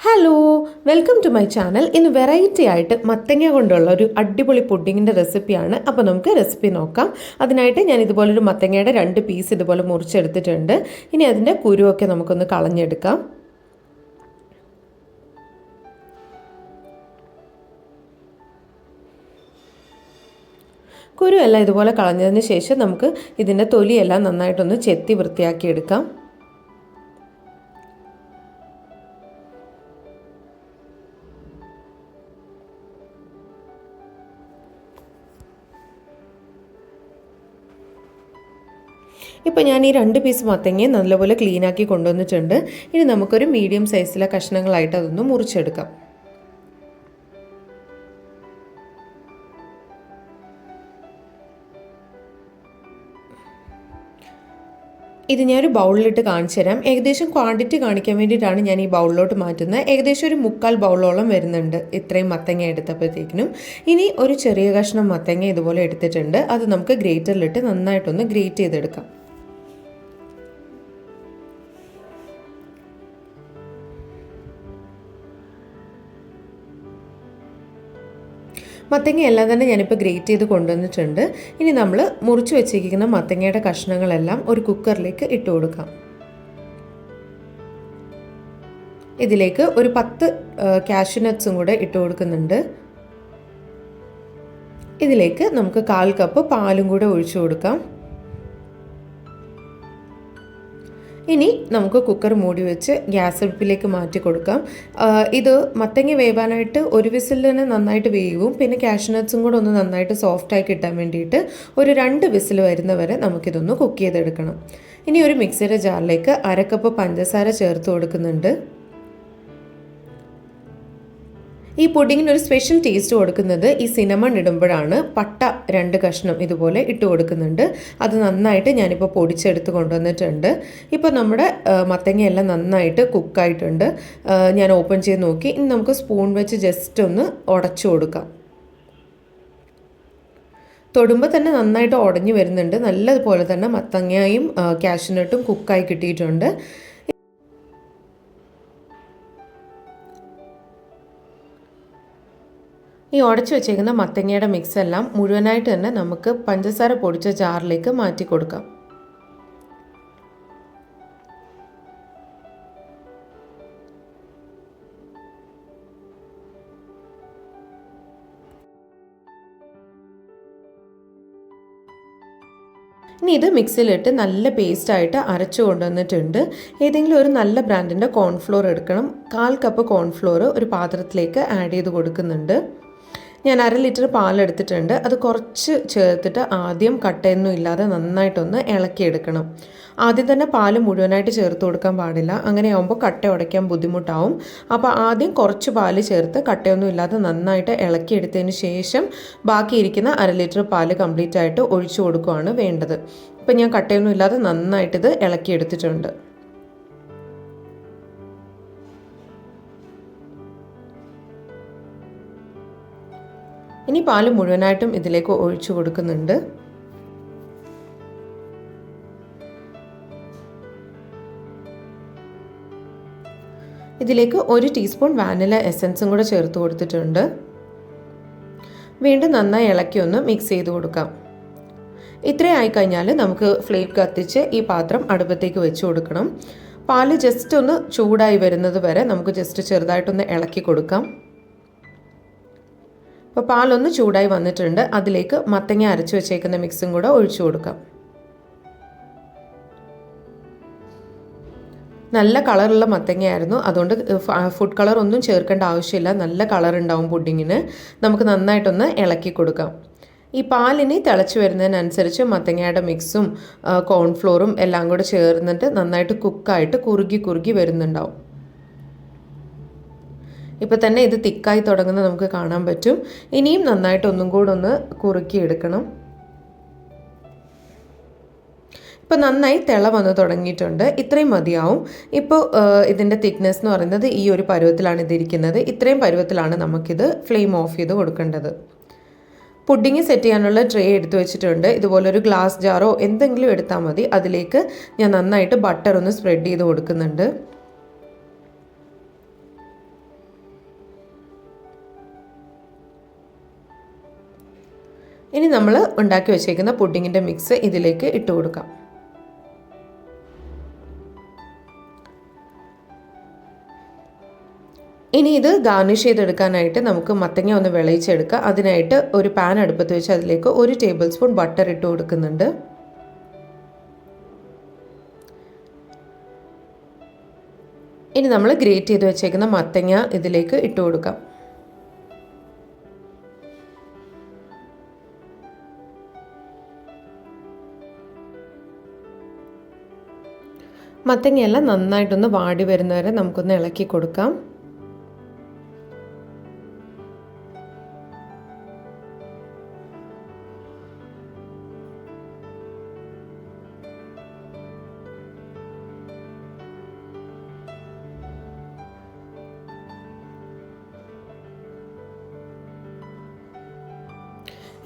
Hello welcome to my channel ഇന്ന് variety ആയിട്ട് മത്തങ്ങ കൊണ്ടുള്ള ഒരു അടിപൊളി പുഡിങ്ങിന്റെ റെസിപ്പിയാണ് അപ്പോൾ നമുക്ക് റെസിപ്പി നോക്കാം. അതിനായിട്ട് ഞാൻ ഇതുപോലൊരു മത്തങ്ങയുടെ രണ്ട് പീസ് ഇതുപോലെ മുറിച്ചെടുത്തിട്ടുണ്ട്. ഇനി അതിന്റെ കുരുവൊക്കെ നമുക്കൊന്ന് കളഞ്ഞെടുക്കാം. കുരു എല്ലാം ഇതുപോലെ കളഞ്ഞതിന് ശേഷം നമുക്ക് ഇതിന്റെ തൊലിയെല്ലാം നന്നായിട്ടൊന്ന് ചെത്തി വൃത്തിയാക്കി ഇപ്പോൾ ഞാൻ ഈ രണ്ട് പീസ് മത്തങ്ങയും നല്ലപോലെ ക്ലീനാക്കി കൊണ്ടുവന്നിട്ടുണ്ട്. ഇനി നമുക്കൊരു മീഡിയം സൈസിലെ കഷ്ണങ്ങളായിട്ട് അതൊന്ന് മുറിച്ചെടുക്കാം. ഇത് ഞാനൊരു ബൗളിലിട്ട് കാണിച്ചു തരാം. ഏകദേശം ക്വാണ്ടിറ്റി കാണിക്കാൻ വേണ്ടിയിട്ടാണ് ഞാൻ ഈ ബൗളിലോട്ട് മാറ്റുന്നത്. ഏകദേശം ഒരു മുക്കാൽ ബൗളോളം വരുന്നുണ്ട് ഇത്രയും മത്തങ്ങ എടുത്തപ്പോഴത്തേക്കിനും. ഇനി ഒരു ചെറിയ കഷ്ണം മത്തങ്ങ ഇതുപോലെ എടുത്തിട്ടുണ്ട്. അത് നമുക്ക് ഗ്രേറ്ററിലിട്ട് നന്നായിട്ടൊന്ന് ഗ്രേറ്റ് ചെയ്തെടുക്കാം. മത്തങ്ങ എല്ലാം തന്നെ ഞാനിപ്പോൾ ഗ്രേറ്റ് ചെയ്ത് കൊണ്ടുവന്നിട്ടുണ്ട്. ഇനി നമ്മൾ മുറിച്ച് വെച്ചിരിക്കുന്ന മത്തങ്ങയുടെ കഷ്ണങ്ങളെല്ലാം ഒരു കുക്കറിലേക്ക് ഇട്ട് കൊടുക്കാം. ഇതിലേക്ക് ഒരു പത്ത് കാഷ്യൂനട്ട്സും കൂടെ ഇട്ട് കൊടുക്കുന്നുണ്ട്. ഇതിലേക്ക് നമുക്ക് കാൽ കപ്പ് പാലും കൂടെ ഒഴിച്ചു കൊടുക്കാം. ഇനി നമുക്ക് കുക്കർ മൂടി വെച്ച് ഗ്യാസ് അടുപ്പിലേക്ക് മാറ്റി കൊടുക്കാം. ഇത് മത്തങ്ങ വേവാനായിട്ട് ഒരു വിസിൽ തന്നെ നന്നായിട്ട് വേവും. പിന്നെ കാഷ്നട്ട്സും കൂടെ ഒന്ന് നന്നായിട്ട് സോഫ്റ്റായി കിട്ടാൻ വേണ്ടിയിട്ട് ഒരു രണ്ട് വിസിൽ വരുന്നവരെ നമുക്കിതൊന്ന് കുക്ക് ചെയ്തെടുക്കണം. ഇനി ഒരു മിക്സിയുടെ ജാറിലേക്ക് അരക്കപ്പ് പഞ്ചസാര ചേർത്ത് കൊടുക്കുന്നുണ്ട്. ഈ പുഡിങ്ങിന് ഒരു സ്പെഷ്യൽ ടേസ്റ്റ് കൊടുക്കുന്നത് ഈ സിനമൺ ഇടുമ്പോഴാണ്. പട്ട രണ്ട് കഷ്ണം ഇതുപോലെ ഇട്ട് കൊടുക്കുന്നുണ്ട്. അത് നന്നായിട്ട് ഞാനിപ്പോൾ പൊടിച്ചെടുത്ത് കൊണ്ടുവന്നിട്ടുണ്ട്. ഇപ്പോൾ നമ്മുടെ മത്തങ്ങയെല്ലാം നന്നായിട്ട് കുക്കായിട്ടുണ്ട്. ഞാൻ ഓപ്പൺ ചെയ്ത് നോക്കി. ഇനി നമുക്ക് സ്പൂൺ വെച്ച് ജസ്റ്റ് ഒന്ന് ഉടച്ചു കൊടുക്കാം. തൊടുമ്പോൾ തന്നെ നന്നായിട്ട് ഉടഞ്ഞു വരുന്നുണ്ട്. നല്ലതുപോലെ തന്നെ മത്തങ്ങയും കാഷ്നട്ടും കുക്കായി കിട്ടിയിട്ടുണ്ട്. ഈ ഉടച്ചു വെച്ചേക്കുന്ന മത്തങ്ങയുടെ മിക്സ് എല്ലാം മുഴുവനായിട്ട് തന്നെ നമുക്ക് പഞ്ചസാര പൊടിച്ച ജാറിലേക്ക് മാറ്റി കൊടുക്കാം. ഇനി ഇത് മിക്സിയിലിട്ട് നല്ല പേസ്റ്റായിട്ട് അരച്ചു കൊണ്ടുവന്നിട്ടുണ്ട്. ഏതെങ്കിലും ഒരു നല്ല ബ്രാൻഡിന്റെ കോൺഫ്ലോർ എടുക്കണം. കാൽ കപ്പ് കോൺഫ്ലോർ ഒരു പാത്രത്തിലേക്ക് ആഡ് ചെയ്ത് കൊടുക്കുന്നുണ്ട്. ഞാൻ അര ലിറ്റർ പാലെടുത്തിട്ടുണ്ട്. അത് കുറച്ച് ചേർത്തിട്ട് ആദ്യം കട്ടയൊന്നും ഇല്ലാതെ നന്നായിട്ടൊന്ന് ഇളക്കിയെടുക്കണം. ആദ്യം തന്നെ പാൽ മുഴുവനായിട്ട് ചേർത്ത് കൊടുക്കാൻ പാടില്ല. അങ്ങനെ ആകുമ്പോൾ കട്ട ഉടയ്ക്കാൻ ബുദ്ധിമുട്ടാവും. അപ്പോൾ ആദ്യം കുറച്ച് പാൽ ചേർത്ത് കട്ടയൊന്നും ഇല്ലാതെ നന്നായിട്ട് ഇളക്കിയെടുത്തതിന് ശേഷം ബാക്കിയിരിക്കുന്ന അര ലിറ്റർ പാൽ കംപ്ലീറ്റ് ആയിട്ട് ഒഴിച്ചു കൊടുക്കുകയാണ് വേണ്ടത്. ഇപ്പം ഞാൻ കട്ടയൊന്നും ഇല്ലാതെ നന്നായിട്ടിത് ഇളക്കിയെടുത്തിട്ടുണ്ട്. ഇനി പാൽ മുഴുവനായിട്ടും ഇതിലേക്ക് ഒഴിച്ചു കൊടുക്കുന്നുണ്ട്. ഇതിലേക്ക് ഒരു ടീസ്പൂൺ വാനില എസൻസും കൂടെ ചേർത്ത് കൊടുത്തിട്ടുണ്ട്. വീണ്ടും നന്നായി ഇളക്കി ഒന്ന് മിക്സ് ചെയ്ത് കൊടുക്കാം. ഇത്രയായി കഴിഞ്ഞാൽ നമുക്ക് ഫ്ലെയിം കത്തിച്ച് ഈ പാത്രം അടുപ്പത്തേക്ക് വെച്ച് കൊടുക്കണം. പാൽ ജസ്റ്റ് ഒന്ന് ചൂടായി വരുന്നത് വരെ നമുക്ക് ജസ്റ്റ് ചെറുതായിട്ടൊന്ന് ഇളക്കി കൊടുക്കാം. അപ്പോൾ പാലൊന്ന് ചൂടായി വന്നിട്ടുണ്ട്. അതിലേക്ക് മത്തങ്ങ അരച്ച് വെച്ചേക്കുന്ന മിക്സും കൂടെ ഒഴിച്ചു കൊടുക്കാം. നല്ല കളറുള്ള മത്തങ്ങയായിരുന്നു. അതുകൊണ്ട് ഫുഡ് കളർ ഒന്നും ചേർക്കേണ്ട ആവശ്യമില്ല. നല്ല കളർ ഉണ്ടാവും പുഡിങ്ങിന്. നമുക്ക് നന്നായിട്ടൊന്ന് ഇളക്കി കൊടുക്കാം. ഈ പാലിന് തിളച്ച് വരുന്നതിനനുസരിച്ച് മത്തങ്ങയുടെ മിക്സും കോൺഫ്ലോറും എല്ലാം കൂടെ ചേർന്നിട്ട് നന്നായിട്ട് കുക്കായിട്ട് കുറുകി കുറുകി വരുന്നുണ്ടാവും. ഇപ്പോൾ തന്നെ ഇത് തിക്കായി തുടങ്ങുന്നത് നമുക്ക് കാണാൻ പറ്റും. ഇനിയും നന്നായിട്ട് ഒന്നും കൂടെ ഒന്ന് കുറുക്കി എടുക്കണം ഇപ്പോൾ നന്നായി തിള വന്ന് തുടങ്ങിയിട്ടുണ്ട്. ഇത്രയും മതിയാവും. ഇപ്പോൾ ഇതിന്റെ തിക്നെസ് എന്ന് പറയുന്നത് ഈ ഒരു പരുവത്തിലാണ് ഇതിരിക്കുന്നത്. ഇത്രയും പരുവത്തിലാണ് നമുക്കിത് ഫ്ലെയിം ഓഫ് ചെയ്ത് കൊടുക്കേണ്ടത്. പുഡിങ് സെറ്റ് ചെയ്യാനുള്ള ട്രേ എടുത്തു വെച്ചിട്ടുണ്ട്. ഇതുപോലൊരു ഗ്ലാസ് ജാറോ എന്തെങ്കിലും എടുത്താൽ മതി. അതിലേക്ക് ഞാൻ നന്നായിട്ട് ബട്ടർ ഒന്ന് സ്പ്രെഡ് ചെയ്ത് കൊടുക്കുന്നുണ്ട്. ഇനി നമ്മൾ ഉണ്ടാക്കി വെച്ചേക്കുന്ന പുഡിങ്ങിന്റെ മിക്സ് ഇതിലേക്ക് ഇട്ട് കൊടുക്കാം. ഇനി ഇത് ഗാർണിഷ് ചെയ്തെടുക്കാനായിട്ട് നമുക്ക് മത്തങ്ങ ഒന്ന് വിളയിച്ചെടുക്കാം. അതിനായിട്ട് ഒരു പാൻ അടുപ്പത്ത് വെച്ച് അതിലേക്ക് ഒരു ടേബിൾ സ്പൂൺ ബട്ടർ ഇട്ട് കൊടുക്കുന്നുണ്ട്. ഇനി നമ്മൾ ഗ്രേറ്റ് ചെയ്ത് വെച്ചേക്കുന്ന മത്തങ്ങ ഇതിലേക്ക് ഇട്ട് കൊടുക്കാം. മത്തങ്ങയെല്ലാം നന്നായിട്ടൊന്ന് വാടി വരുന്നവരെ നമുക്കൊന്ന് ഇളക്കി കൊടുക്കാം.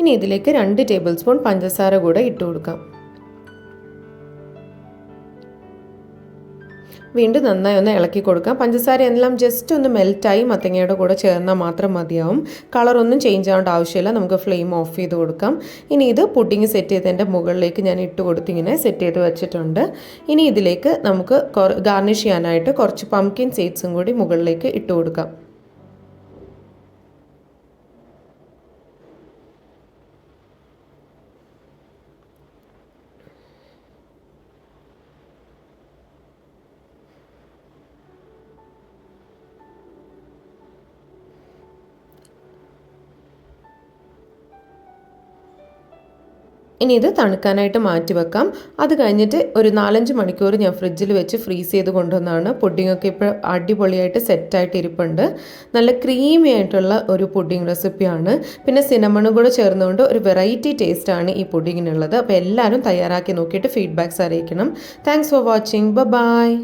ഇനി ഇതിലേക്ക് രണ്ട് ടേബിൾ സ്പൂൺ പഞ്ചസാര കൂടെ ഇട്ട് കൊടുക്കാം. വീണ്ടും നന്നായി ഒന്ന് ഇളക്കി കൊടുക്കാം. പഞ്ചസാര എല്ലാം ജസ്റ്റ് ഒന്ന് മെൽറ്റായി മത്തങ്ങയുടെ കൂടെ ചേർന്നാൽ മാത്രം മതിയാവും. കളറൊന്നും ചേഞ്ച് ആവേണ്ട ആവശ്യമില്ല. നമുക്ക് ഫ്ലെയിം ഓഫ് ചെയ്ത് കൊടുക്കാം. ഇനി ഇത് പുഡിങ് സെറ്റ് ചെയ്തതിന്റെ മുകളിലേക്ക് ഞാൻ ഇട്ട് കൊടുത്തിങ്ങനെ സെറ്റ് ചെയ്ത് വെച്ചിട്ടുണ്ട്. ഇനി ഇതിലേക്ക് നമുക്ക് ഗാർണിഷ് ചെയ്യാനായിട്ട് കുറച്ച് പംകിൻ സീഡ്സും കൂടി മുകളിലേക്ക് ഇട്ട് കൊടുക്കാം. ഇനി ഇത് തണുക്കാനായിട്ട് മാറ്റി വെക്കാം. അത് കഴിഞ്ഞിട്ട് ഒരു നാലഞ്ച് മണിക്കൂർ ഞാൻ ഫ്രിഡ്ജിൽ വെച്ച് ഫ്രീസ് ചെയ്ത് കൊണ്ടുവന്നാണ്. പുഡിങ്ങൊക്കെ ഇപ്പോൾ അടിപൊളിയായിട്ട് സെറ്റായിട്ട് ഇരിപ്പുണ്ട്. നല്ല ക്രീമി ആയിട്ടുള്ള ഒരു പുഡിങ് റെസിപ്പിയാണ് പിന്നെ സിനമണും കൂടെ ചേർന്നുകൊണ്ട് ഒരു വെറൈറ്റി ടേസ്റ്റാണ് ഈ പുഡിങ്ങിനുള്ളത് അപ്പോൾ എല്ലാവരും തയ്യാറാക്കി നോക്കിയിട്ട് ഫീഡ്ബാക്ക്സ് അറിയിക്കണം. താങ്ക്സ് ഫോർ വാച്ചിങ് ബ ബായ്